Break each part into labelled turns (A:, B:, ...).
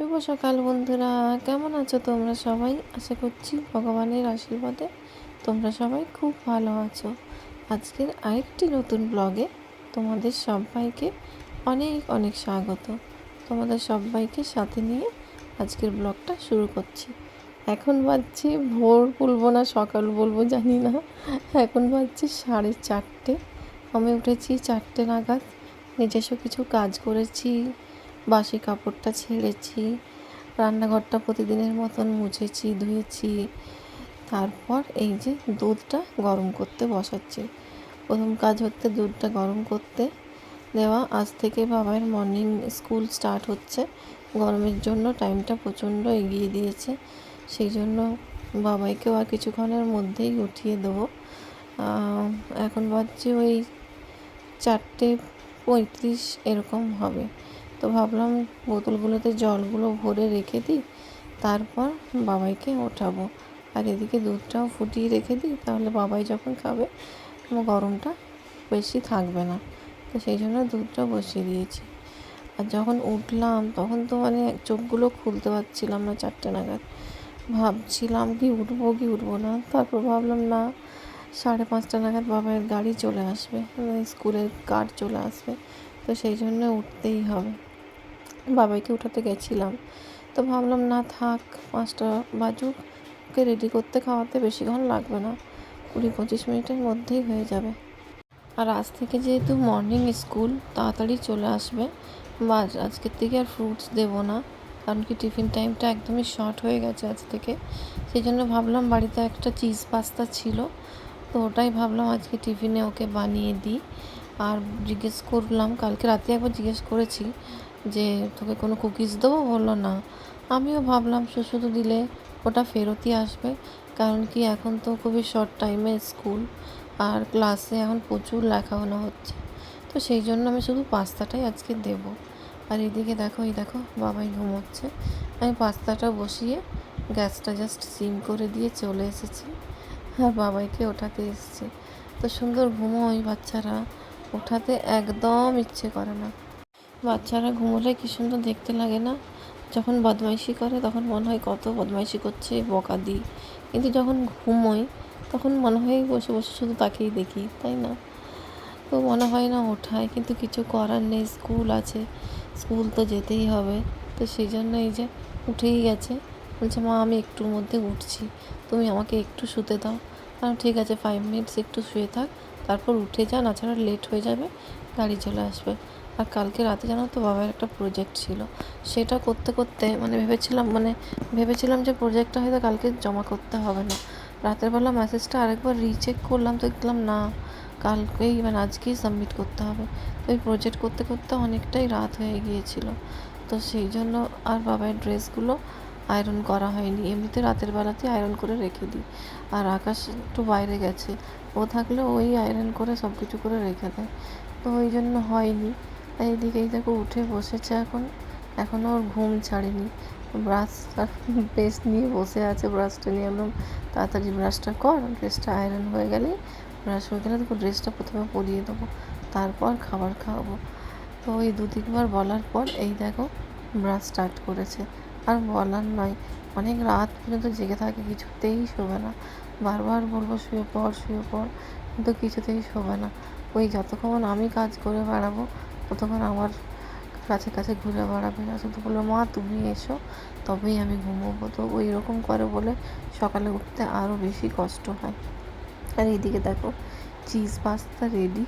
A: শুভ সকাল বন্ধুরা। কেমন আছো তোমরা সবাই? আশা করছি ভগবানের আশীর্বাদে তোমরা সবাই খুব ভালো আছো। আজকের আরেকটি নতুন ব্লগে তোমাদের সবাইকে অনেক অনেক স্বাগত। তোমাদের সবাইকে সাথে নিয়ে আজকের ব্লগটা শুরু করছি। এখন বাজছে, ভোর বলব না সকাল বলব, জানি না। এখন বাজছে সাড়ে চারটে। আমি উঠেছি চারটে নাগাদ। নিজস্ব কিছু কাজ করেছি। বাসি কাপড়টা ছেড়েছি, রান্নাঘরটা প্রতিদিনের মতন মুছেছি, ধুয়েছি। তারপর এই যে দুধটা গরম করতে বসাচ্ছি। প্রথম কাজ হচ্ছে দুধটা গরম করতে দেওয়া। আজ থেকে বাবার মর্নিং স্কুল স্টার্ট হচ্ছে। গরমের জন্য টাইমটা প্রচণ্ড এগিয়ে দিয়েছে। সেই জন্য বাবাইকেও আর কিছুক্ষণের মধ্যেই উঠিয়ে দেবো। এখন বাজছে ওই চারটে পঁয়ত্রিশ এরকম হবে। তো ভাবলাম বোতলগুলোতে জলগুলো ভরে রেখে দিই, তারপর বাবাইকে ওঠাবো। আর এদিকে দুধটাও ফুটিয়ে রেখে দিই, তাহলে বাবাই যখন খাবে গরমটা বেশি থাকবে না। তো সেই জন্য দুধটা বসিয়ে দিয়েছি। আর যখন উঠলাম, তখন তো মানে চোখগুলো খুলতে পারছিলাম না চারটে নাগাদ। ভাবছিলাম কি উঠবো কি উঠবো না। তারপর ভাবলাম, না, সাড়ে পাঁচটা নাগাদ বাবার গাড়ি চলে আসবে মানে স্কুলের কার চলে আসবে। তো সেই জন্য উঠতেই হবে। বাবাইকে উঠাতে গেছিলাম। তো ভাবলাম, না থাক, পাঁচটা বাজুক। ওকে রেডি করতে খাওয়াতে বেশিক্ষণ লাগবে না। কুড়ি পঁচিশ মিনিটের মধ্যেই হয়ে যাবে। আর আজ থেকে যেহেতু মর্নিং স্কুল তাড়াতাড়ি চলে আসবে। বা আজকের থেকে আর ফ্রুটস দেবো না। কারণ কি টিফিন টাইমটা একদমই শর্ট হয়ে গেছে আজ থেকে। সেই জন্য ভাবলাম, বাড়িতে একটা চিজ পাস্তা ছিল। তো ওটাই ভাবলাম আজকে টিফিনে ওকে বানিয়ে দিই। আর জিজ্ঞেস করলাম, কালকে রাতে একবার জিজ্ঞেস করেছি যে তোকে কোনো কুকিজ দেবো বলল না। আমিও ভাবলাম শুধু শুধু দিলে ওটা ফেরতই আসবে। কারণ কি, এখন তো খুবই শর্ট টাইমে স্কুল আর ক্লাসে এখন প্রচুর লেখাপড়া হচ্ছে। তো সেই জন্য আমি শুধু পাস্তাটাই আজকে দেব। আর এদিকে দেখো, এই দেখো, বাবাই ঘুমোচ্ছে। আমি পাস্তাটা বসিয়ে গ্যাসটা জাস্ট সিম করে দিয়ে চলে এসেছি। আর বাবাইকে ওঠাতে এসেছি। তো সুন্দর ঘুমোয় বাচ্চারা। ওঠাতে একদম ইচ্ছে করে না। বাচ্চারা ঘুমোলে কি সুন্দর দেখতে লাগে না? যখন বদমাইশি করে, তখন মনে হয় কত বদমাইশি করছে, বকা দিই কিন্তু যখন ঘুমোই, তখন মনে হয় বসে বসে শুধু তাকেই দেখি, তাই না? তো মনে হয় না ওঠায়, কিন্তু কিছু করার নেই, স্কুল আছে। স্কুল তো যেতেই হবে। তো সেই জন্য এই যে উঠেই গেছে। বলছে, মা, আমি একটুর মধ্যে উঠছি। তুমি আমাকে একটু শুতে দাও। আর ঠিক আছে ফাইভ মিনিটস একটু শুয়ে থাক। তারপর উঠে যা না লেট হয়ে যাবে। গাড়ি চলে আসবে। আর কালকে রাতে জানো তো বাবার একটা প্রজেক্ট ছিল। সেটা করতে করতে মানে ভেবেছিলাম মানে ভেবেছিলাম যে প্রজেক্টটা হয়তো কালকে জমা করতে হবে না। রাতের বেলা মেসেজটা আরেকবার রিচেক করলাম, তো দেখলাম না, কালকেই মানে আজকেই সাবমিট করতে হবে। তো এই প্রজেক্ট করতে করতে অনেকটাই রাত হয়ে গিয়েছিল। তো সেই জন্য আর বাবার ড্রেসগুলো আয়রন করা হয়নি। এমনিতে রাতের বেলাতে আয়রন করে রেখে দিই। আর আকাশ একটু বাইরে গেছে। ও থাকলে ওই আয়রন করে সব কিছু করে রেখে দেয়। তো ওই জন্য হয়নি। এদিকে দেখো উঠে বসেছে এখন। এখনও ওর ঘুম ছাড়েনি। ব্রাশটা পেস্ট নিয়ে বসে আছে ব্রাশটা নিয়ে একদম তাড়াতাড়ি ব্রাশটা কর ড্রেসটা আয়রন হয়ে গেলে ব্রাশ হয়ে গেলে দেখো ড্রেসটা প্রথমে পরিয়ে দেবো, তারপর খাবার খাওয়াবো। তো ওই দু তিনবার বলার পর এই দেখো ব্রাশ স্টার্ট করেছে। আর বলার নয়, অনেক রাত পর্যন্ত জেগে থাকে, কিছুতেই শোবে না। বারবার বলব শুয়ে পড় শুয়ে পড়, কিন্তু কিছুতেই শোবে না। ওই যতক্ষণ আমি কাজ করে বেড়াবো ততক্ষণ আমার কাছে কাছে ঘুরে বেড়াবে। আর শুধু বলল, মা, তুমি এসো, তবেই আমি ঘুমোবো। তো ওই রকম করে বলে সকালে উঠতে আরও বেশি কষ্ট হয়। আর এইদিকে দেখো চিজ পাস্তা রেডি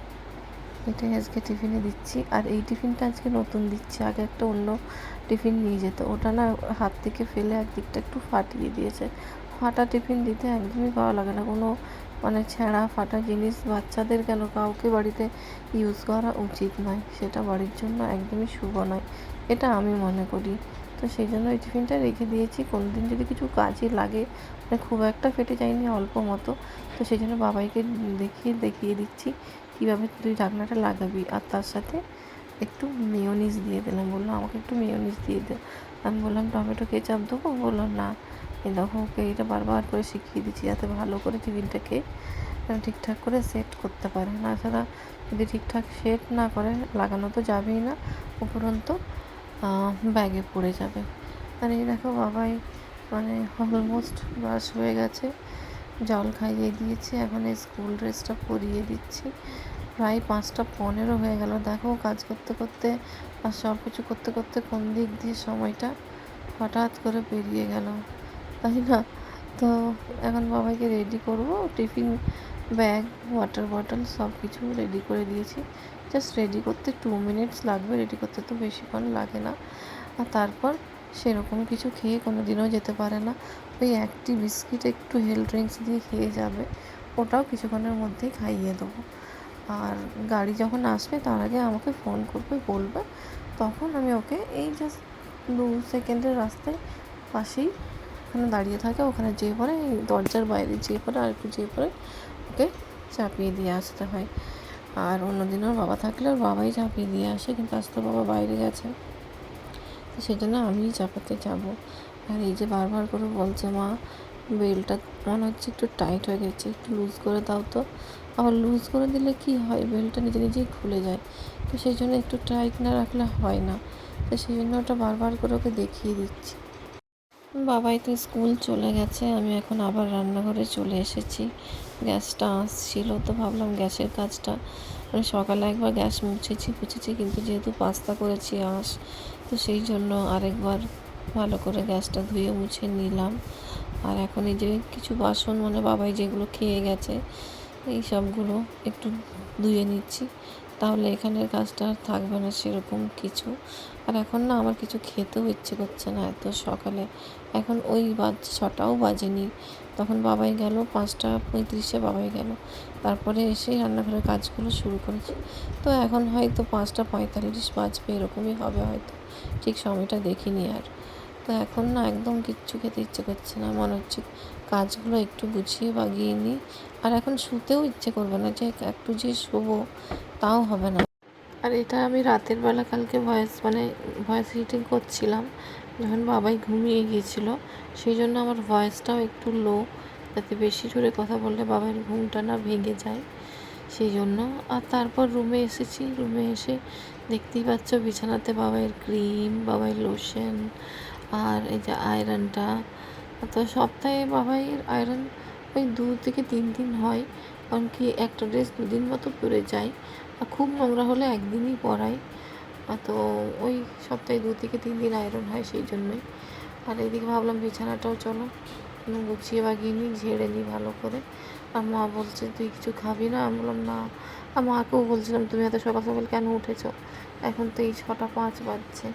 A: এটাই আজকে টিফিনে দিচ্ছি। আর এই টিফিনটা আজকে নতুন দিচ্ছি। আগে একটা অন্য টিফিন নিয়ে যেত। ওটা না হাত থেকে ফেলে একদিকটা একটু ফাটিয়ে দিয়েছে। ফাটা টিফিন দিতে একদমই ভালো লাগে না। কোনো মানে ছেঁড়া ফাটা জিনিস বাচ্চাদের কেন? কাউকে বাড়িতে ইউজ করা উচিত নয়। সেটা বাড়ির জন্য একদমই শুভ নয়। এটা আমি মনে করি। তো সেই জন্য এই টিফিনটা রেখে দিয়েছি। কোনো দিন যদি কিছু কাজে লাগে মানে খুব একটা ফেটে যায়নি অল্প মতো, তো সেই জন্য বাবাইকে দেখিয়ে দেখিয়ে দিচ্ছি কীভাবে তুই ঢাকনাটা লাগাবি। আর তার সাথে একটু মেয়োনিজ দিয়ে দিলাম। বলল, আমাকে একটু মেয়োনিজ দিয়ে দে। আমি বললাম, টমেটো কেচাপ দেবো? বলল, না। এই দেখো, ওকে এটা বারবার করে শিখিয়ে দিচ্ছি, যাতে ভালো করে টিফিনটাকে ঠিকঠাক করে সেট করতে পারে। না ছাড়া যদি ঠিকঠাক সেট না করে, লাগানো তো যাবেই না, উপরন্ত ব্যাগে পড়ে যাবে। আর এই দেখো, বাবাই মানে অলমোস্ট ব্রাশ হয়ে গেছে। জল খাইয়ে দিয়েছি, এখন স্কুল ড্রেসটা পরিয়ে দিচ্ছি। প্রায় পাঁচটা পনেরো হয়ে গেল। দেখো কাজ করতে করতে আর সব কিছু করতে করতে কোন দিক দিয়ে সময়টা হঠাৎ করে পেরিয়ে গেল। তাই না? তো এখন বাবাইকে রেডি করব। টিফিন ব্যাগ ওয়াটার বটল সব কিছু রেডি করে দিয়েছি। জাস্ট রেডি করতে টু মিনিটস লাগবে। রেডি করতে তো বেশিক্ষণ লাগে না। আর তারপর সেরকম কিছু খেয়ে কোনো দিনও যেতে পারে না। ওই একটি বিস্কিট একটু হেল ড্রিঙ্কস দিয়ে খেয়ে যাবে। ওটাও কিছুক্ষণের মধ্যেই খাইয়ে দেবো। আর গাড়ি যখন আসবে তার আগে আমাকে ফোন করবে, বলবে। তখন আমি ওকে এই জাস্ট দু সেকেন্ডের রাস্তায় পাশেই ওখানে দাঁড়িয়ে থাকে, ওখানে যেয়ে পরে দরজার বাইরে যেয়ে পরে আর একটু যেয়ে পরে ওকে চাপিয়ে দিয়ে আসতে হয়। আর অন্যদিন ওর বাবা থাকলে ওর বাবাই চাপিয়ে দিয়ে আসে, কিন্তু আজ তো বাবা বাইরে গেছে। সেই জন্য আমিই চাপাতে যাব। আর এই যে বারবার করে বলছে, মা বেলটা মনে হচ্ছে একটু টাইট হয়ে গেছে, একটু লুজ করে দাও তো। আবার লুজ করে দিলে কি হয়? বেলটা নিজে নিজেই খুলে যায়। তো সেই জন্য একটু টাইট না রাখলে হয় না। তো সেই জন্য ওটা বারবার করে ওকে দেখিয়ে দিচ্ছি। বাবাই তো স্কুল চলে গেছে, আমি এখন আবার রান্নাঘরে চলে এসেছি। গ্যাসটা আসছিল তো ভাবলাম গ্যাসের কাজটা। আমি সকালে একবার গ্যাস মুছেছি মুছেছি কিন্তু যেহেতু পাস্তা করেছি আঁশ, তো সেই জন্য আরেকবার ভালো করে গ্যাসটা ধুয়ে মুছে নিলাম। আর এখন এই যে কিছু বাসন মানে বাবাই যেগুলো খেয়ে গেছে, এই সবগুলো একটু ধুয়ে নিচ্ছি। তাহলে এখানের কাজটা আর থাকবে না সেরকম কিছু। আর এখন না আমার কিছু খেতেও ইচ্ছে করছে না এত সকালে। এখন ওই বাজছে ছটাও বাজেনি। তখন বাবাই গেল, পাঁচটা পঁয়ত্রিশে বাবাই গেল। তারপরে এসেই রান্নাঘরের কাজগুলো শুরু করেছি। তো এখন হয়তো পাঁচটা পঁয়তাল্লিশ বাজবে, এরকমই হবে হয়তো। ঠিক সময়টা দেখিনি আর। তো এখন না একদম কিচ্ছু খেতে ইচ্ছে করছে না। মনে হচ্ছে কাজগুলো একটু গুছিয়ে বাগিয়ে নিই। আর এখন শুতেও ইচ্ছে করবে না যে একটু যে শোবো, তাও হবে না। আর এটা আমি রাতের বেলা কালকে ভয়েস মানে ভয়েস রিডিং করছিলাম, যখন বাবাই ঘুমিয়ে গিয়েছিল। সেই জন্য আমার ভয়েসটাও একটু লো যাতে বেশি জোরে কথা বললে বাবার ঘুমটা না ভেঙে যায়। সেই জন্য আর তারপর রুমে এসেছি। রুমে এসে দেখতেই পাচ্ছ বিছানাতে বাবাইয়ের ক্রিম বাবাইয়ের লোশন আর এই যে আয়রনটা, তো সপ্তাহে বাবাইয়ের আয়রন ওই দু থেকে তিন দিন হয়, কারণ কি একটা ড্রেস দুদিন মতো পরে যায়, আর খুব নোংরা হলে একদিনই পরাই তো ওই সপ্তাহে দু থেকে তিন দিন আয়রন হয় সেই জন্যই। আর এদিকে ভাবলাম বিছানাটাও চলো গুছিয়ে বাগিয়ে নিই, ঝেড়ে নিই ভালো করে। আর মা বলছে, তুই কিছু খাবি না? আমি বললাম, না। আর মাকেও বলছিলাম, তুমি এত সকাল সকাল কেন উঠেছ? এখন তো এই ছটা পাঁচ বাজছে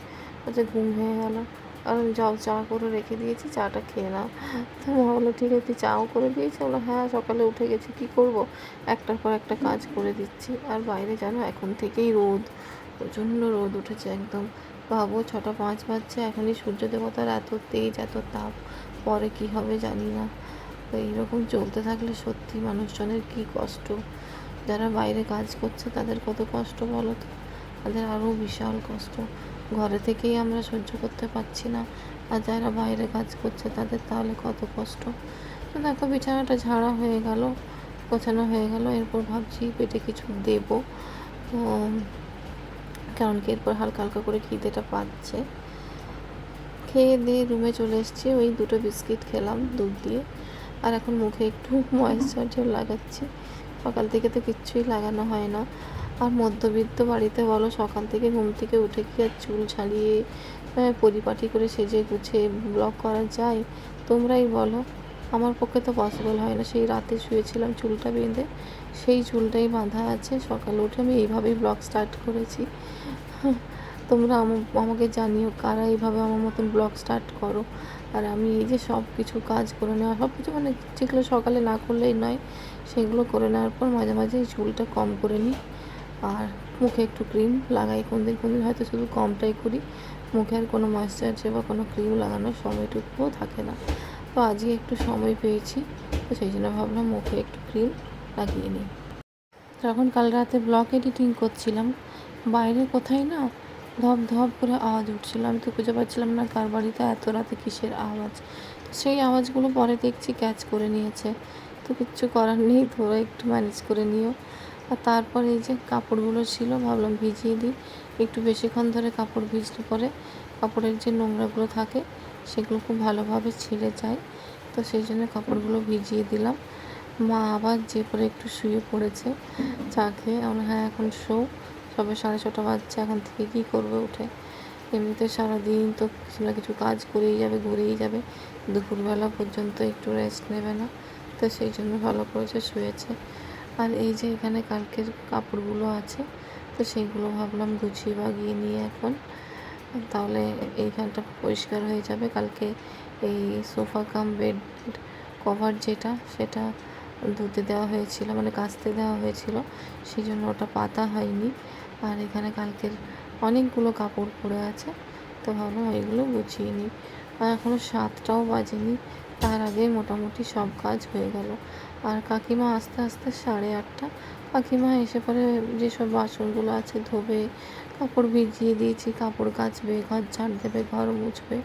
A: বলছে ঘুম হয়ে গেল। কারণ যাও চা করে রেখে দিয়েছি, চাটা খেয়ে নাও। তো মা বলল, ঠিক আছে, চাও করে দিয়েছি। বলল হ্যাঁ সকালে উঠে গেছি, কী করব? একটার পর একটা কাজ করে দিচ্ছি। আর বাইরে জানো, এখন থেকেই রোদ, প্রচণ্ড রোদ উঠেছে একদম। ভাবো, ছটা পাঁচ বাজছে, এখনই সূর্য দেবতার এত তেজ, এত তাপ, পরে কি হবে জানি না। তো এইরকম চলতে থাকলে সত্যি মানুষজনের কি কষ্ট। যারা বাইরে কাজ করছে, তাদের কত কষ্ট বলো তো? তাদের আরও বিশাল কষ্ট। ঘরে থেকেই আমরা সহ্য করতে পারছি না। আর যারা বাইরে কাজ করছে তাদের তাহলে কত কষ্ট। দেখো, বিছানাটা ঝাড়া হয়ে গেল, গোছানো হয়ে গেল। এরপর ভাবছি পেটে কিছু দেব। তো, কারণ কি এরপর হালকা হালকা করে খিদেটা পাচ্ছে। খেয়ে দিয়ে রুমে চলে এসেছি, ওই দুটো বিস্কিট খেলাম, দুধ দিয়ে। আর এখন মুখে একটু ময়েশ্চারাইজার লাগাচ্ছি। সকাল থেকে তো কিচ্ছুই লাগানো হয় না। আর মধ্যবিত্ত বাড়িতে বলো, সকাল থেকে ঘুম থেকে উঠে কি আর চুল ছাড়িয়ে পরিপাটি করে সেজে গুছে ব্লগ করা যায়? তোমরাই বলো। আমার পক্ষে তো পসিবল হয় না। সেই রাতে শুয়েছিলাম চুলটা বেঁধে, সেই চুলটাই বাঁধা আছে। সকালে উঠে আমি এইভাবেই ব্লগ স্টার্ট করেছি। তোমরা আমাকে জানিও কারা এইভাবে আমার মতন ব্লগ স্টার্ট করো। আর আমি এই যে সব কিছু কাজ করে নেওয়া, সব কিছু মানে যেগুলো সকালে না করলেই নয়, সেগুলো করে নেওয়ার পর মাঝে মাঝে চুলটা কম করে নিই। আর মুখে একটু ক্রিম লাগাই। কোন দিন কোন দিন হয়তো শুধু কমটাই করি। মুখে আর কোনো ময়েশ্চারাইজার বা কোনো ক্রিম লাগানোর সময়টুকুও থাকে না। তো আজকে একটু সময় পেয়েছি, তো সেই জন্য ভাবলাম মুখে একটু ক্রিম লাগিয়ে নিই। যখন কাল রাতে ব্লগ এডিটিং করছিলাম। বাইরে কোথায় না ধপ ধপ করে আওয়াজ উঠছিল। আমি তো খুঁজে পাচ্ছিলাম না কার বাড়িতে এত রাতে কিসের আওয়াজ। সেই আওয়াজগুলো পরে দেখছি ক্যাচ করে নিয়েছে। তো কিচ্ছু করার নেই, তোরা একটু ম্যানেজ করে নিও। আর তারপরে এই যে কাপড়গুলো ছিল, ভাবলাম ভিজিয়ে দিই। একটু বেশিক্ষণ ধরে কাপড় ভিজলে পরে কাপড়ের যে নোংরাগুলো থাকে, সেগুলো খুব ভালোভাবে ছিঁড়ে যায়। তো সেই জন্য কাপড়গুলো ভিজিয়ে দিলাম। মা আবার যে পরে একটু শুয়ে পড়েছে, চা খেয়ে আমরা হ্যাঁ এখন শো সবে সাড়ে ছটা বাজছে, এখন থেকে কী করবে উঠে? এমনিতে সারাদিন তো কিছু না কিছু কাজ করেই যাবে, ঘুরেই যাবে। দুপুরবেলা পর্যন্ত একটু রেস্ট নেবে না। তো সেই জন্য ভালো করেছে, শুয়েছে। আর এই যে এখানে কালকের কাপড়গুলো আছে, তো সেইগুলো ভাবলাম গুছিয়ে বাগিয়ে নিয়ে এখন, তাহলে এইখানটা পরিষ্কার হয়ে যাবে। কালকে এই সোফা কাম, বেড কভার যেটা, সেটা ধুতে দেওয়া হয়েছিল মানে কাচতে দেওয়া হয়েছিল সেই জন্য ওটা পাতা হয়নি। আর এখানে কালকের অনেকগুলো কাপড় পরে আছে, তো ভাবলাম ওইগুলো গুছিয়ে নিই। আর এখনও সাতটাও বাজেনি, তার আগেই মোটামুটি সব কাজ হয়ে গেল। আর কাকিমা আস্তে আস্তে সাড়ে আটটা। কাকিমা এসে পরে যেসব বাসনগুলো আছে ধোবে, কাপড় ভিজিয়ে দিয়েছি, কাপড় কাচবে, ঘর ঝাড় দেবে, ঘর মুছবে।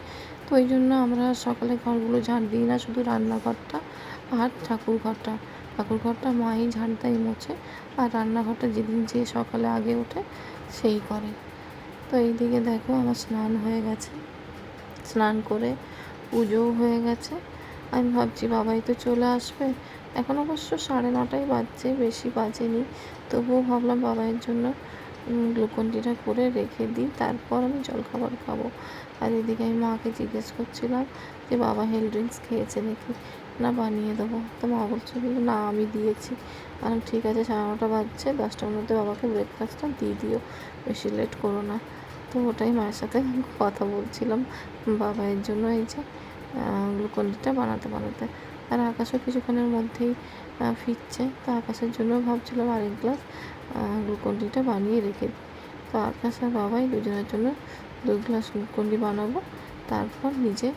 A: তো ওই জন্য আমরা সকালে ঘরগুলো ঝাড় দিই না, শুধু রান্নাঘরটা আর ঠাকুর ঘরটা ঠাকুর ঘরটা মাই ঝাড় মোছে আর রান্নাঘরটা যেদিন যে সকালে আগে ওঠে সেই করে। তো এইদিকে দেখো আমার স্নান হয়ে গেছে। স্নান করে পুজোও হয়ে গেছে। আমি ভাবছি বাবাই তো চলে আসবে এখন অবশ্য সাড়ে নটাই বাজছে, বেশি বাজেনি। তবুও ভাবলাম বাবাইয়ের জন্য গ্লুকন্ডিটা করে রেখে দিই, তারপর আমি জলখাবার খাব। আর এদিকে আমি মাকে জিজ্ঞেস করছিলাম যে, বাবা হেলথ ড্রিঙ্কস খেয়েছে নাকি? না, বানিয়ে দেবো। তো মা বলছে, না, আমি দিয়েছি। আমি ঠিক আছে, সাড়ে নটা বাজছে, দশটার মধ্যে বাবাকে ব্রেকফাস্টটা দিয়ে দিও, বেশি লেট করো না। তো ওটাই মায়ের সাথে কথা বলছিলাম বাবাইয়ের জন্য এই যে গ্লুকন্ডিটা বানাতে বানাতে। আর আকাশও কিছুক্ষণের মধ্যেই ফিরছে। তো আকাশের জন্য ভাবছিলাম আরেক গ্লাস গ্লুকন্ডিটা বানিয়ে রেখে দিই। তো আকাশ আর বাবাই দুজনের জন্য দু গ্লাস গ্লুকন্ডি বানাবো। তারপর নিজে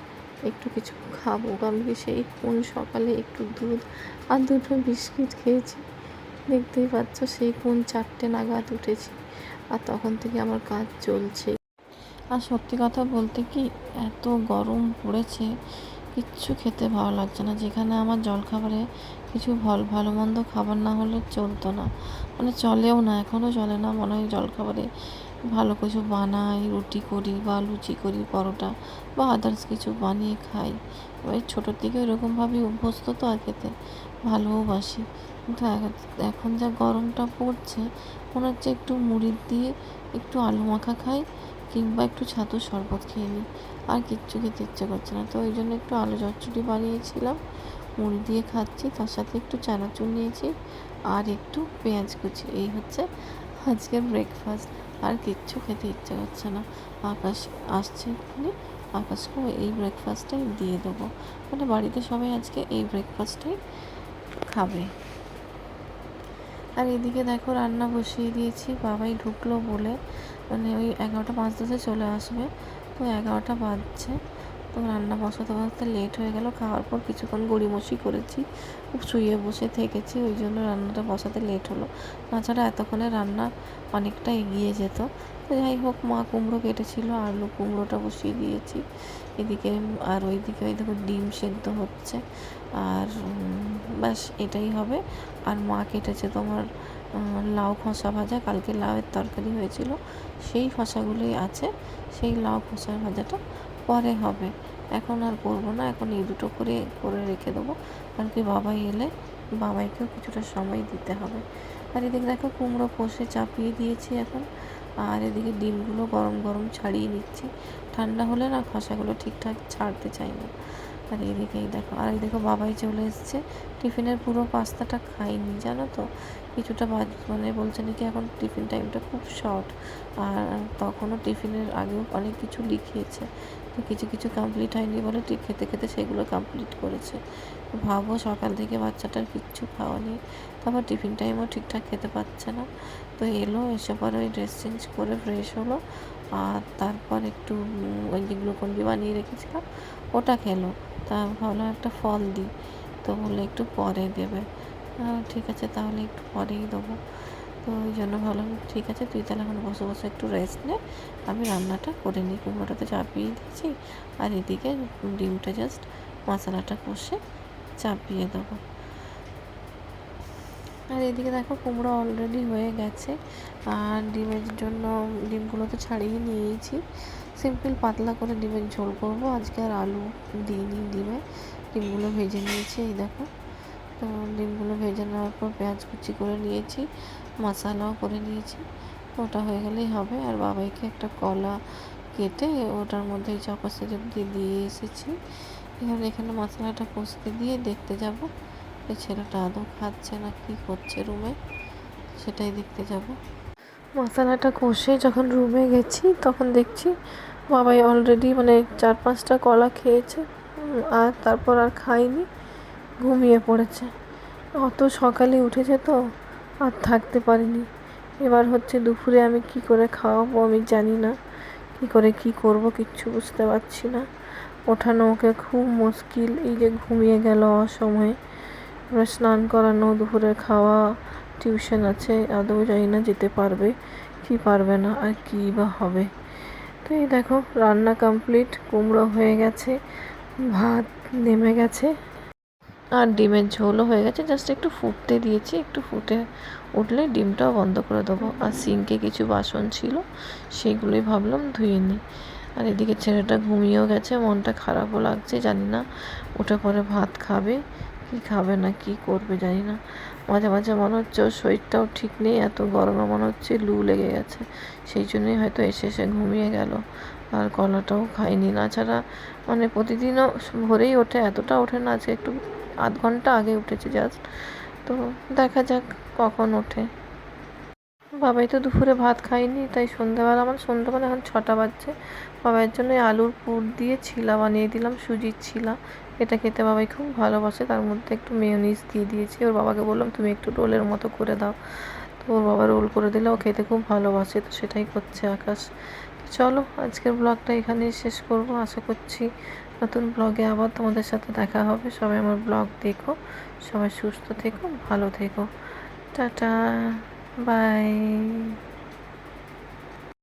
A: একটু কিছু খাব। কারণ কি সেই কোন সকালে একটু দুধ আর দুটো বিস্কিট খেয়েছি। দেখতেই পাচ্ছ সেই কোন চারটে নাগাদ উঠেছি। আর তখন থেকে আমার কাজ চলছে। আর সত্যি কথা বলতে কি, এত গরম পড়েছে কিচ্ছু খেতে ভালো লাগছে না। যেখানে আমার জলখাবারে কিছু ভালো, ভালো মন্দ খাবার না হলে চলতো না। মানে চলেও না এখনও চলে না। মনে হয় জলখাবারে ভালো কিছু বানাই, রুটি করি বা লুচি করি, পরোটা বা আদার্স কিছু বানিয়ে খাই। ওই ছোটোর থেকে এরকমভাবেই অভ্যস্ত তো আর খেতে ভালোবাসি কিন্তু এখন যা গরমটা পড়ছে, মনে হচ্ছে একটু মুড়ি দিয়ে একটু আলু মাখা খাই কিংবা একটু ছাতুর শরবত খেয়ে নিই। আর কিচ্ছু খেতে ইচ্ছে করছে না। তো ওই জন্য একটু আলু চচ্চড়ি বানিয়েছিলাম, মুড়ি দিয়ে খাচ্ছি, তার সাথে একটু চানাচুর নিয়েছি, আর একটু পেঁয়াজ কুচি। এই হচ্ছে আজকের ব্রেকফাস্ট আর কিচ্ছু খেতে ইচ্ছে করছে না। আকাশ আসছে এক্ষুনি। আকাশকেও এই ব্রেকফাস্টটাই দিয়ে দেবো। মানে বাড়িতে সবাই আজকে এই ব্রেকফাস্টটাই খাবে। আর এদিকে দেখো রান্না বসিয়ে দিয়েছি। বাবাই ঢুকলো বলে মানে ওই এগারোটা পাঁচ দশে চলে আসবে। তো এগারোটা বাজছে। তো রান্না বসাতে বসাতে লেট হয়ে গেল। খাওয়ার পর কিছুক্ষণ গড়িমসি করেছি। শুয়ে বসে থেকেছি। ওই জন্য রান্নাটা বসাতে লেট হলো। তাছাড়া এতক্ষণে রান্না অনেকটা এগিয়ে যেত। তো যাই হোক, মা কুমড়ো কেটেছিল, আলু কুমড়োটা বসিয়ে দিয়েছি। এদিকে আর ওইদিকে ওই দেখো ডিম সেদ্ধ হচ্ছে। আর ব্যাস এটাই হবে। আর মা কেটেছে তোমার লাউ খসা ভাজা, কালকে লাউয়ের তরকারি হয়েছিল, সেই খসাগুলোই আছে, সেই লাউ খসা ভাজাটা পরে হবে। এখন আর করব না, এখন এই দুটো করে করে রেখে দেবো। কারণ কি বাবাই এলে, বাবাইকেও কিছুটা সময় দিতে হবে। আর এদিকে দেখো কুমড়ো কষে চাপিয়ে দিয়েছি এখন, আর এদিকে ডিমগুলো গরম গরম ছাড়িয়ে নিচ্ছি। ঠান্ডা হলে না খসাগুলো ঠিকঠাক ছাড়তে চাই না। আর এদিকেই দেখো, আর এই দেখো বাবাই চলে এসছে। টিফিনের পুরো পাস্তাটা খাইনি জানো তো? কিছুটা মানে বলছে নাকি এখন টিফিন টাইমটা খুব শর্ট। আর তখনও টিফিনের আগেও অনেক কিছু লিখিয়েছে। তো কিছু কিছু কমপ্লিট হয়নি বলে খেতে খেতে সেগুলো কমপ্লিট করেছে। ভাবো সকাল থেকে বাচ্চাটার কিচ্ছু খাওয়া নেই। তারপর টিফিন টাইমও ঠিকঠাক খেতে পাচ্ছে না। তো এলো, এসে পরে ওই ড্রেস চেঞ্জ করে ফ্রেশ হলো। আর তারপর একটু ওই যে গ্লুকন্ডি বানিয়ে রেখেছিলাম। ওটা খেলো। তা ভাবলাম একটা ফল দিই। তো বললে একটু পরে দেবে। ঠিক আছে, তাহলে একটু পরেই দেবো। তো ওই জন্য ভাবলাম, ঠিক আছে, তুই তাহলে এখন বসে বসে একটু রেস্ট নে। আমি রান্নাটা করে নিই কুমড়োটা তো চাপিয়ে দিয়েছি। আর এদিকে ডিমটা জাস্ট মশলাটা কষে চাপিয়ে দেবো। আর এদিকে দেখো, কুমড়ো অলরেডি হয়ে গেছে। আর ডিমের জন্য, ডিমগুলো তো ছাড়িয়ে নিয়েছি। সিম্পল পাতলা করে ডিমের ঝোল করব। আজকে আর আলু দিইনি ডিমে। ডিমগুলো ভেজে নিয়েছি, এই দেখো। তো ডিমগুলো ভেজে নেওয়ার পর পেঁয়াজ কুচি করে নিয়েছি, মশালাও করে নিয়েছি। ওটা হয়ে গেলেই হবে। আর বাবাইকে একটা কলা কেটে ওটার মধ্যে চাপাসে দিয়ে দিয়ে এসেছি। এখানে এখানে মশলাটা কষতে দিয়ে দেখতে যাব এই ছেলেটা আদৌ খাচ্ছে না কি করছে রুমে। সেটাই দেখতে যাব। মশলাটা কষে যখন রুমে গেছি, তখন দেখছি বাবাই অলরেডি মানে চার পাঁচটা কলা খেয়েছে আর তারপর আর খায়নি, ঘুমিয়ে পড়েছে। অত সকালে উঠেছে তো, আর থাকতে পারিনি। এবার হচ্ছে দুপুরে আমি কি করে খাওয়াবো আমি জানি না, কি করে কি করব কিচ্ছু বুঝতে পারছি না। ওঠানো ওকে খুব মুশকিল, এই যে ঘুমিয়ে গেল অসময়ে। এবার স্নান করানো, দুপুরে খাওয়া টিউশন আছে, আদৌ জানি না যেতে পারবে, কি পারবে না, আর কী বা হবে। তো এই দেখো, রান্না কমপ্লিট কুমড়ো হয়ে গেছে, ভাত নেমে গেছে, আর ডিমের ঝোলও হয়ে গেছে জাস্ট একটু ফুটতে দিয়েছি, একটু ফুটে উঠলে ডিমটাও বন্ধ করে দেবো। আর সিঙ্কে কিছু বাসন ছিল, সেগুলোই ভাবলাম ধুয়ে নিই। আর এদিকে ছেলেটা ঘুমিয়েও গেছে, মনটা খারাপও লাগছে, জানি না উঠে পরে ভাত খাবে, কি খাবে না কি করবে, জানি না। মাঝে মাঝে মনে হচ্ছে ওর শরীরটাও ঠিক নেই, এত গরমে মনে হচ্ছে লু লেগে গেছে। সেই জন্যই হয়তো এসে এসে ঘুমিয়ে গেল। আর কলাটাও খাইনি না ছাড়া মানে প্রতিদিনও ভোরেই ওঠে, এতটা ওঠে না আজকে একটু আধ ঘণ্টা আগে উঠেছে জাস্ট তো দেখা যাক কখন ওঠে। বাবাই তো দুপুরে ভাত খায়নি, তাই সন্ধ্যাবেলা আমার সন্ধ্যাবেলা এখন ছটা বাজছে। বাবার জন্য আলুর পুর দিয়ে ছিলা বানিয়ে দিলাম, সুজির ছিলা। এটা খেতে বাবাই খুব ভালোবাসে, তার মধ্যে একটু মেয়োনিজ দিয়ে দিয়েছি। ওর বাবাকে বললাম, তুমি একটু রোলের মতো করে দাও। তো ওর বাবা রোল করে দিলে ও খেতে খুব ভালোবাসে, তো সেটাই করছে আকাশ। তো চলো, আজকের ব্লগটা এখানেই শেষ করব। আশা করছি নতুন ব্লগে আবার তোমাদের সাথে দেখা হবে। সবাই আমার ব্লগ দেখো, সবাই সুস্থ থেকো, ভালো থেকো। টাটা। Bye.